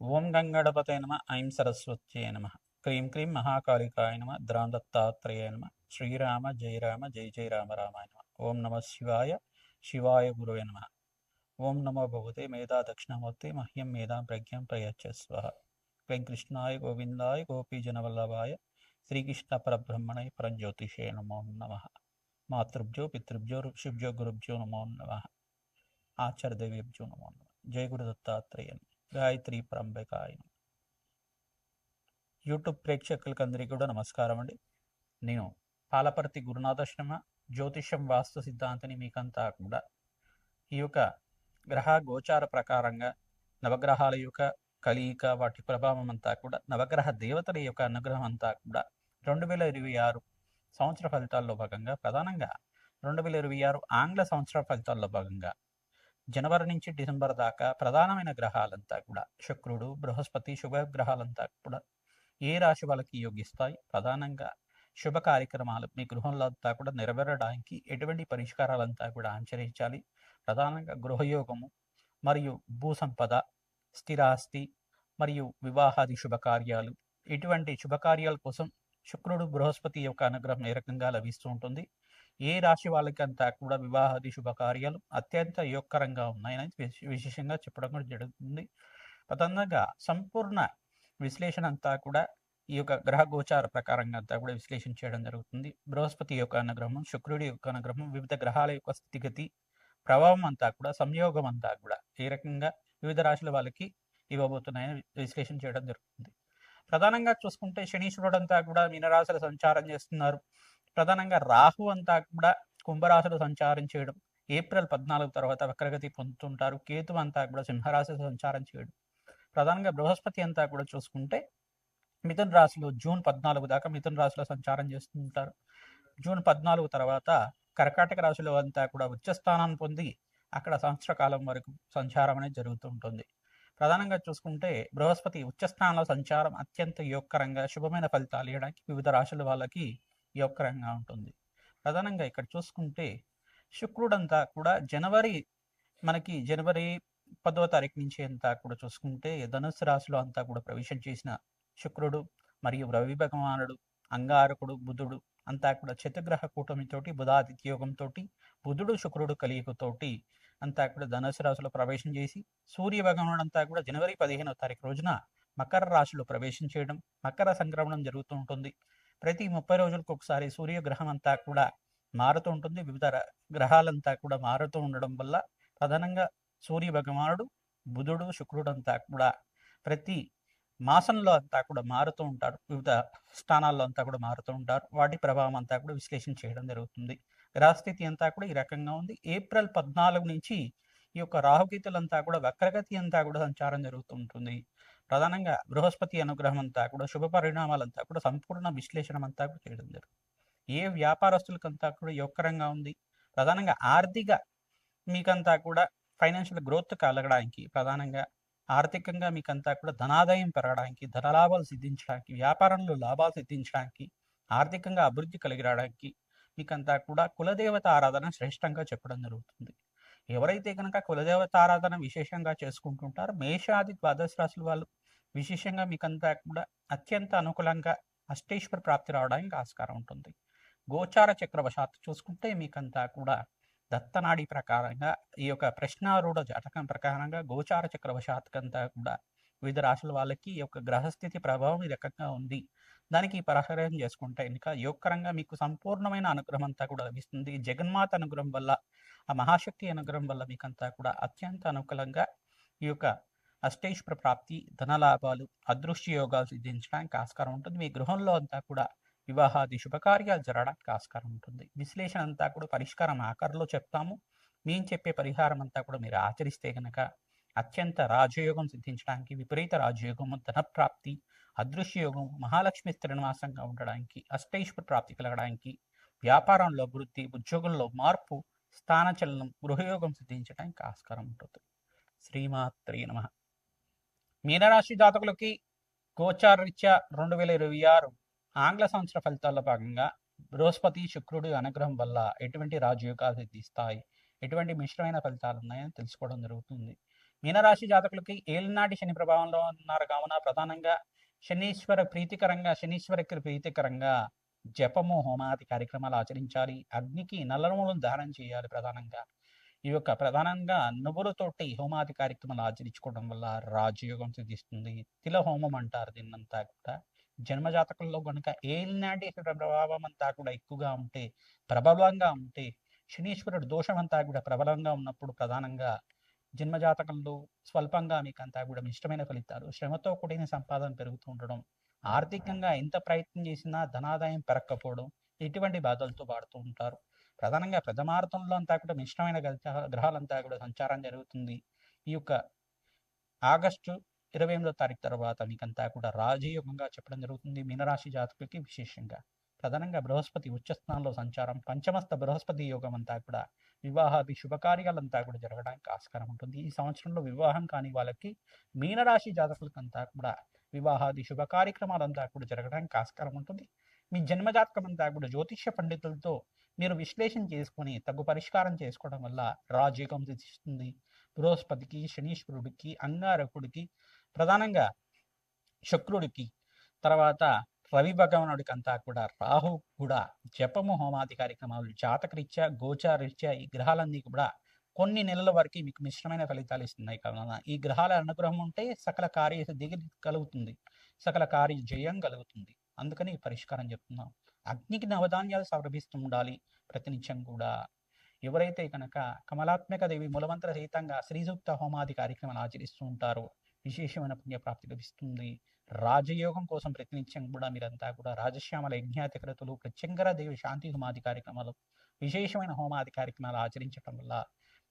ఓం గంగణపతే నమ ఐం సరస్వత్యే నమ క్రీం క్రీం మహాకాళికాయ నమ ద్రాందత్తాత్రేయ నమ శ్రీరామ జయ రామ జయ జయ రామ రామాయ నమ ఓం నమ శివాయ శివాయ గురువే నమ. ఓం నమో భగవతే మేధా దక్షిణమూర్తి మహ్యం మేధాం ప్రజ్ఞం ప్రయచ్చస్వ వెంకృష్ణాయ గోవిందాయ గోపీజనవల్లభాయ శ్రీకృష్ణ పరబ్రహ్మణయ పరంజ్యోతిషే నమో నమ. మాతృభ్యో పితృభ్యో ఋషిభ్యో గురుభ్యో నమో నమ. ఆచార్యదేవేభ్యో నమో నమ. జయ గురు దత్తాత్రేయ నమః. గాయత్రి పరంబకాయ నమః. యూట్యూబ్ ప్రేక్షకులకు అందరికీ కూడా నమస్కారం అండి నేను పాలపర్తి గురునాథాశ్రమ జ్యోతిష్యం వాస్తు సిద్ధాంతిని మీకంతా కూడా ఈ యొక్క గ్రహ గోచార ప్రకారంగా నవగ్రహాల యొక్క కలియిక వాటి ప్రభావం అంతా కూడా నవగ్రహ దేవతల యొక్క అనుగ్రహం అంతా కూడా రెండు వేల ఇరవై ఆరు సంవత్సర ఫలితాల్లో భాగంగా ప్రధానంగా రెండు వేల ఇరవై ఆరు ఆంగ్ల సంవత్సర ఫలితాల్లో భాగంగా జనవరి నుంచి డిసెంబర్ దాకా ప్రధానమైన గ్రహాలంతా కూడా శుక్రుడు బృహస్పతి శుభ గ్రహాలంతా కూడా ఏ రాశి వాళ్ళకి యోగిస్తాయి? ప్రధానంగా శుభ కార్యక్రమాలు మీ గృహంలో అంతా కూడా నెరవేరడానికి ఎటువంటి పరిష్కారాలంతా కూడా ఆచరించాలి. ప్రధానంగా గృహయోగము మరియు భూ సంపద స్థిరాస్తి మరియు వివాహాది శుభకార్యాలు. ఇటువంటి శుభకార్యాల కోసం శుక్రుడు బృహస్పతి యొక్క అనుగ్రహం ఏ రకంగా లభిస్తూ ఉంటుంది? ఏ రాశి వాళ్ళకంతా కూడా వివాహాది శుభకార్యాలు అత్యంత యోగకరంగా ఉన్నాయని విశేషంగా చెప్పడం కూడా జరుగుతుంది. ప్రధానంగా సంపూర్ణ విశ్లేషణ అంతా కూడా ఈ యొక్క గ్రహ గోచార ప్రకారంగా అంతా కూడా విశ్లేషణ చేయడం జరుగుతుంది. బృహస్పతి యొక్క అనుగ్రహం శుక్రుడి యొక్క అనుగ్రహం వివిధ గ్రహాల యొక్క స్థితిగతి ప్రభావం అంతా కూడా సంయోగం అంతా కూడా ఏ రకంగా వివిధ రాశుల వాళ్ళకి ఇవ్వబోతున్నాయని విశ్లేషణ చేయడం జరుగుతుంది. ప్రధానంగా చూసుకుంటే శనీశ్వరుడు అంతా కూడా మీనరాశుల సంచారం చేస్తున్నారు. ప్రధానంగా రాహు అంతా కూడా కుంభరాశిలో సంచారం చేయడం ఏప్రిల్ పద్నాలుగు తర్వాత వక్రగతి పొందుతుంటారు కేతు అంతా కూడా సింహరాశిలో సంచారం చేయడం. ప్రధానంగా బృహస్పతి అంతా కూడా చూసుకుంటే మిథున రాశిలో జూన్ పద్నాలుగు దాకా మిథున రాశిలో సంచారం చేస్తుంటారు. జూన్ పద్నాలుగు తర్వాత కర్కాటక రాశిలో అంతా కూడా ఉచ్చ స్థానాన్ని పొంది అక్కడ సంవత్సర కాలం వరకు సంచారం అనేది జరుగుతూ ఉంటుంది ప్రధానంగా చూసుకుంటే బృహస్పతి ఉచ్చ స్థానంలో సంచారం అత్యంత యోగకరంగా శుభమైన ఫలితాలు ఇవ్వడానికి వివిధ రాశుల వాళ్ళకి యోగకరంగా ఉంటుంది. ప్రధానంగా ఇక్కడ చూసుకుంటే శుక్రుడంతా కూడా జనవరి మనకి జనవరి పదవ తారీఖు నుంచి అంతా కూడా చూసుకుంటే ధనుస్సు రాశిలో అంతా కూడా ప్రవేశం చేసిన శుక్రుడు మరియు రవి భగవానుడు అంగారకుడు బుధుడు అంతా కూడా చతుగ్రహ కూటమితోటి బుధాదిత్య యోగంతో బుధుడు శుక్రుడు కలియుగతోటి అంతా కూడా ధనుసు రాశిలో ప్రవేశం చేసి సూర్య భగవానుడు అంతా కూడా జనవరి పదిహేనవ తారీఖు రోజున మకర రాశిలో ప్రవేశం చేయడం మకర సంక్రమణం జరుగుతూ ఉంటుంది. ప్రతి ముప్పై రోజులకు ఒకసారి సూర్యగ్రహం అంతా కూడా మారుతూ ఉంటుంది. వివిధ ర- గ్రహాలంతా కూడా మారుతూ ఉండడం వల్ల ప్రధానంగా సూర్య భగవానుడు బుధుడు శుక్రుడు అంతా కూడా ప్రతి మాసంలో అంతా కూడా మారుతూ ఉంటారు. వివిధ స్థానాల్లో అంతా కూడా మారుతూ ఉంటారు. వాటి ప్రభావం అంతా కూడా విశ్లేషణ చేయడం జరుగుతుంది. గ్రహస్థితి అంతా కూడా ఈ రకంగా ఉంది. ఏప్రిల్ పద్నాలుగు నుంచి ఈ యొక్క రాహుగీతులంతా కూడా వక్రగతి అంతా కూడా సంచారం జరుగుతూ ఉంటుంది. ప్రధానంగా బృహస్పతి అనుగ్రహం అంతా కూడా శుభ పరిణామాలంతా కూడా సంపూర్ణ విశ్లేషణ అంతా కూడా చేయడం జరుగుతుంది. ఏ వ్యాపారస్తులకంతా కూడా యోగకరంగా ఉంది. ప్రధానంగా ఆర్థిక మీకంతా కూడా ఫైనాన్షియల్ గ్రోత్ కలగడానికి ప్రధానంగా ఆర్థికంగా మీకంతా కూడా ధనాదాయం పెరగడానికి ధనలాభాలు సిద్ధించడానికి వ్యాపారంలో లాభాలు సిద్ధించడానికి ఆర్థికంగా అభివృద్ధి కలిగి రావడానికి మీకంతా కూడా కులదేవత ఆరాధన శ్రేష్టంగా చెప్పడం జరుగుతుంది. ఎవరైతే కనుక కులదేవత ఆరాధన విశేషంగా చేసుకుంటుంటారో మేషాది ద్వాదశ రాశుల వాళ్ళు విశేషంగా మీకంతా కూడా అత్యంత అనుకూలంగా అష్టేశ్వర ప్రాప్తి రావడానికి ఆస్కారం ఉంటుంది. గోచార చక్రవశాత్తు చూసుకుంటే మీకంతా కూడా దత్తనాడి ప్రకారంగా ఈ యొక్క ప్రశ్నారూఢ జాతకం ప్రకారంగా గోచార చక్రవశాత్కంతా కూడా వివిధ రాశుల వాళ్ళకి ఈ యొక్క గ్రహస్థితి ప్రభావం ఈ రకంగా ఉంది. దానికి పరిహారం చేసుకుంటే ఇంకా యోగకరంగా మీకు సంపూర్ణమైన అనుగ్రహం అంతా కూడా లభిస్తుంది. జగన్మాత అనుగ్రహం వల్ల ఆ మహాశక్తి అనుగ్రహం వల్ల మీకంతా కూడా అత్యంత అనుకూలంగా ఈ యొక్క అష్టేశ్వర ప్రాప్తి ధనలాభాలు అదృశ్య యోగాలు సిద్ధించడానికి ఆస్కారం ఉంటుంది. మీ గృహంలో అంతా కూడా వివాహాది శుభకార్యాలు జరగడానికి ఆస్కారం ఉంటుంది. విశ్లేషణ అంతా కూడా పరిష్కారం ఆఖరిలో చెప్తాము. మేము చెప్పే పరిహారం అంతా కూడా మీరు ఆచరిస్తే కనుక అత్యంత రాజయోగం సిద్ధించడానికి విపరీత రాజయోగము ధనప్రాప్తి అదృశ్య యోగం మహాలక్ష్మి స్థిరనివాసంగా ఉండడానికి అష్టైశ్వర ప్రాప్తి కలగడానికి వ్యాపారంలో అభివృద్ధి ఉద్యోగంలో మార్పు స్థానచలనం గృహయోగం సిద్ధించడానికి ఆస్కారం ఉంటుంది. శ్రీమాత్రే నమ. మీనరాశి జాతకులకి గోచారరీత్యా రెండు వేల ఇరవై ఆరు ఆంగ్ల సంవత్సర ఫలితాల్లో భాగంగా బృహస్పతి శుక్రుడి అనుగ్రహం వల్ల ఎటువంటి రాజయోగాలు సిద్ధిస్తాయి? ఎటువంటి మిశ్రమైన ఫలితాలు ఉన్నాయని తెలుసుకోవడం జరుగుతుంది. మీనరాశి జాతకులకి ఏలినాటి శని ప్రభావంలో ఉన్నారు కావున ప్రధానంగా శనీశ్వర ప్రీతికరంగా శనీశ్వరికి ప్రీతికరంగా జపము హోమాది కార్యక్రమాలు ఆచరించాలి. అగ్నికి నల్లనములను దానం చేయాలి ప్రధానంగా. ఈ యొక్క ప్రధానంగా నువ్వులతోటి హోమాది కార్యక్రమాలు ఆచరించుకోవడం వల్ల రాజయోగం సిద్ధిస్తుంది. తిల హోమం అంటారు దీన్నంతా కూడా. జన్మజాతకంలో కనుక ఏలినాటి ప్రభావం అంతా కూడా ఎక్కువగా ఉంటే ప్రబలంగా ఉంటే శనీశ్వరుడు దోషం అంతా కూడా ప్రబలంగా ఉన్నప్పుడు ప్రధానంగా జన్మజాతకంలో స్వల్పంగా మీకు అంతా కూడా ఇష్టమైన ఫలితాలు శ్రమతో కూడిన సంపాదన పెరుగుతూ ఉండడం ఆర్థికంగా ఎంత ప్రయత్నం చేసినా ధనాదాయం పెరక్కపోవడం ఇటువంటి బాధలతో వాడుతూ ఉంటారు. ప్రధానంగా ప్రజమార్థంలో అంతా కూడా మిశ్రమైన గ్రహాలంతా కూడా సంచారం జరుగుతుంది. ఈ యొక్క ఆగస్టు ఇరవై ఎనిమిదో తారీఖు తర్వాత మీకంతా కూడా రాజయోగంగా చెప్పడం జరుగుతుంది. మీనరాశి జాతకులకి విశేషంగా. ప్రధానంగా బృహస్పతి ఉచ్చస్థానంలో సంచారం పంచమస్త బృహస్పతి యోగం అంతా కూడా వివాహాది శుభకార్యాలంతా కూడా జరగడానికి ఆస్కారం ఉంటుంది. ఈ సంవత్సరంలో వివాహం కాని వాళ్ళకి మీనరాశి జాతకులకంతా కూడా వివాహాది శుభ కార్యక్రమాలంతా కూడా జరగడానికి ఆస్కారం ఉంటుంది. మీ జన్మజాతకం అంతా కూడా జ్యోతిష్య పండితులతో మీరు విశ్లేషణ చేసుకొని తగు పరిష్కారం చేసుకోవడం వల్ల రాజయోగం సిద్ధిస్తుంది. బృహస్పతికి శనీశ్వరుడికి అంగారకుడికి ప్రధానంగా శుక్రుడికి తర్వాత రవి భగవానుడికి అంతా కూడా రాహు కూడా జపము హోమాది కార్యక్రమాలు జాతకరీత్యా గోచారీత్యా ఈ గ్రహాలన్నీ కూడా కొన్ని నెలల వరకు మీకు మిశ్రమైన ఫలితాలు ఇస్తున్నాయి కావున ఈ గ్రహాల అనుగ్రహం ఉంటే సకల కార్య దిగి కలుగుతుంది. సకల కార్య జయం కలుగుతుంది. అందుకని పరిష్కారం చెప్తున్నాం. అగ్నికి నవధాన్యాలు సమర్పిస్తూ ఉండాలి ప్రతినిత్యం కూడా. ఎవరైతే కనుక కమలాత్మక దేవి మూలమంత్ర సహితంగా శ్రీసూక్త హోమాది కార్యక్రమాలు ఆచరిస్తూ ఉంటారో విశేషమైన పుణ్యప్రాప్తి లభిస్తుంది. రాజయోగం కోసం ప్రతినిత్యం కూడా మీరంతా కూడా రాజశ్యామల యజ్ఞాతికృతులు ప్రత్యంగర దేవి శాంతి హోమాది కార్యక్రమాలు విశేషమైన హోమాది కార్యక్రమాలు ఆచరించడం వల్ల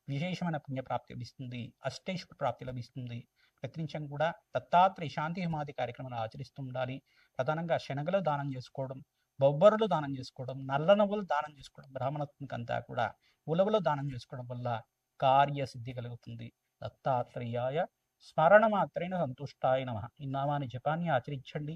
విశేషమైన పుణ్యప్రాప్తి లభిస్తుంది అష్టేశ్వర ప్రాప్తి లభిస్తుంది. ప్రతినిత్యం కూడా దత్తాత్రేయ శాంతి హోమాది కార్యక్రమాలు ఆచరిస్తూ ఉండాలి. ప్రధానంగా శనగలు దానం చేసుకోవడం బొబ్బరులు దానం చేసుకోవడం నల్ల నవ్వులు దానం చేసుకోవడం బ్రాహ్మణత్వంకి అంతా కూడా ఉలవలు దానం చేసుకోవడం వల్ల కార్యసిద్ధి కలుగుతుంది. దత్తాత్రేయాయ స్మరణ మాత్రమే సంతుష్టాయ నమ. ఈ నామాని జపాన్ని ఆచరించండి.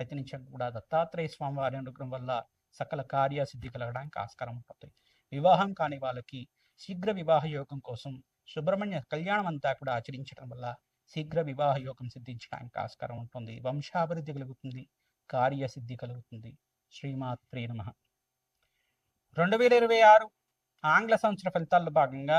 ప్రతినిత్యం కూడా దత్తాత్రేయ స్వామి వారి అనుగ్రహం వల్ల సకల కార్యసిద్ధి కలగడానికి ఆస్కారం ఉంటుంది. వివాహం కాని వాళ్ళకి శీఘ్ర వివాహ యోగం కోసం సుబ్రహ్మణ్య కళ్యాణం అంతా కూడా ఆచరించడం వల్ల శీఘ్ర వివాహ యోగం సిద్ధించడానికి ఆస్కారం ఉంటుంది. వంశాభివృద్ధి కలుగుతుంది. కార్యసిద్ధి కలుగుతుంది. శ్రీమాత్రే నమ. రెండు వేల ఇరవై ఆరు ఆంగ్ల సంవత్సర ఫలితాల్లో భాగంగా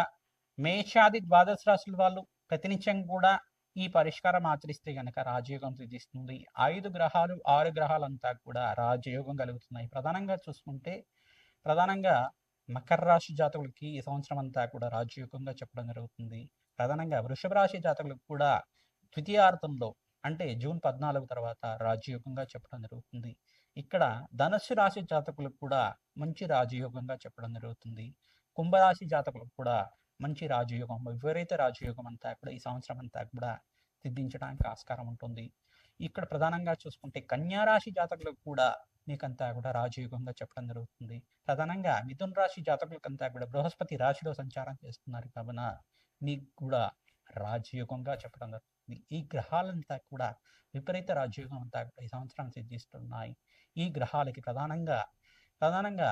మేషాది ద్వాదశ రాశుల వాళ్ళు ప్రతినిత్యం కూడా ఈ పరిష్కారం ఆచరిస్తే గనక రాజయోగం సిద్ధిస్తుంది. ఐదు గ్రహాలు ఆరు గ్రహాలంతా కూడా రాజయోగం కలుగుతున్నాయి. ప్రధానంగా చూసుకుంటే ప్రధానంగా మకర రాశి జాతకులకి ఈ సంవత్సరం అంతా కూడా రాజయోగంగా చెప్పడం జరుగుతుంది. ప్రధానంగా వృషభ రాశి జాతకులకు కూడా ద్వితీయార్థంలో అంటే జూన్ పద్నాలుగు తర్వాత రాజయోగంగా చెప్పడం జరుగుతుంది. ఇక్కడ ధనస్సు రాశి జాతకులకు కూడా మంచి రాజయోగంగా చెప్పడం జరుగుతుంది. కుంభరాశి జాతకులకు కూడా మంచి రాజయోగం విపరీత రాజయోగం అంతా కూడా ఈ సంవత్సరం అంతా కూడా సిద్ధించడానికి ఆస్కారం ఉంటుంది. ఇక్కడ ప్రధానంగా చూసుకుంటే కన్యా రాశి జాతకులకు కూడా మీకంతా కూడా రాజయోగంగా చెప్పడం జరుగుతుంది. ప్రధానంగా మిథున్ రాశి జాతకులకంతా కూడా బృహస్పతి రాశిలో సంచారం చేస్తున్నారు. కావున మీకు కూడా రాజయోగంగా చెప్పడం జరుగుతుంది. ఈ గ్రహాలంతా కూడా విపరీత రాజ్యోగం అంతా కూడా ఈ సంవత్సరం సిద్ధిస్తున్నాయి. ఈ గ్రహాలకి ప్రధానంగా ప్రధానంగా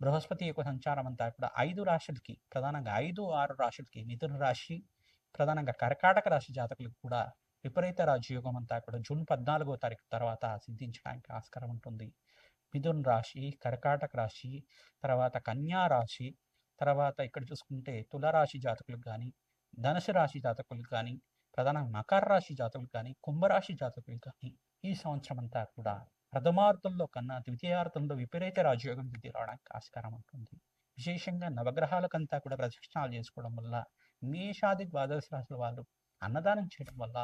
బృహస్పతి యొక్క సంచారం అంతా కూడా ఐదు రాశులకి ప్రధానంగా ఐదు ఆరు రాశులకి మిథున రాశి ప్రధానంగా కర్కాటక రాశి జాతకులకు కూడా విపరీత రాజయోగం అంతా కూడా జూన్ పద్నాలుగో తారీఖు తర్వాత సిద్ధించడానికి ఆస్కారం ఉంటుంది. మిథున్ రాశి కర్కాటక రాశి తర్వాత కన్యా రాశి తర్వాత ఇక్కడ చూసుకుంటే తులరాశి జాతకులకు కానీ ధనుసు రాశి జాతకులకు కానీ ప్రధానంగా మకర రాశి జాతకులు కానీ కుంభరాశి జాతకులు కానీ ఈ సంవత్సరం అంతా కూడా ప్రథమార్థంలో కన్నా ద్వితీయార్థంలో విపరీత రాజయోగం వృద్ధి రావడానికి ఆస్కారం ఉంటుంది. విశేషంగా నవగ్రహాలకంతా కూడా ప్రదక్షిణాలు చేసుకోవడం వల్ల మేషాది ద్వాదశ రాశుల వాళ్ళు అన్నదానం చేయడం వల్ల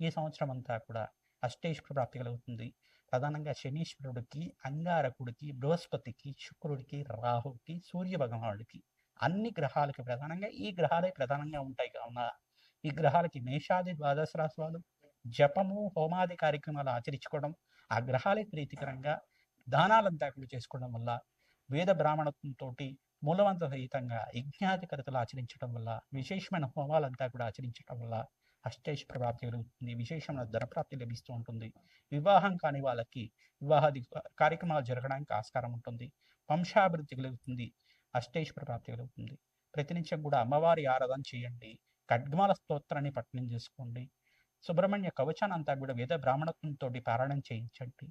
ఈ సంవత్సరం అంతా కూడా అష్టేశ్వర ప్రాప్తి కలుగుతుంది. ప్రధానంగా శనీశ్వరుడికి అంగారకుడికి బృహస్పతికి శుక్రుడికి రాహుకి సూర్య భగవానుడికి అన్ని గ్రహాలకి ప్రధానంగా ఈ గ్రహాలే ప్రధానంగా ఉంటాయి కావున ఈ గ్రహాలకి మేషాది ద్వాదశ రాశి వాళ్ళు జపము హోమాది కార్యక్రమాలు ఆచరించుకోవడం ఆ గ్రహాలకి ప్రీతికరంగా దానాలంతా కూడా చేసుకోవడం వల్ల వేద బ్రాహ్మణత్వంతో మూలవంత సహితంగా కథలు ఆచరించడం వల్ల విశేషమైన హోమాలంతా కూడా ఆచరించడం వల్ల అష్టేష్ ప్రాప్తి కలుగుతుంది విశేషమైన ధనప్రాప్తి లభిస్తూ ఉంటుంది. వివాహం కాని వాళ్ళకి వివాహాది కార్యక్రమాలు జరగడానికి ఆస్కారం ఉంటుంది. వంశాభివృద్ధి కలుగుతుంది. అష్టేష్ ప్రాప్తి కలుగుతుంది. ప్రతినిత్యం కూడా అమ్మవారి ఆరాధన చేయండి. ఖడ్గమాల స్తోత్రాన్ని పఠనం చేసుకోండి. సుబ్రహ్మణ్య కవచాన్ని అంతా కూడా వేద బ్రాహ్మణత్వంతో పారాయణం చేయించండి.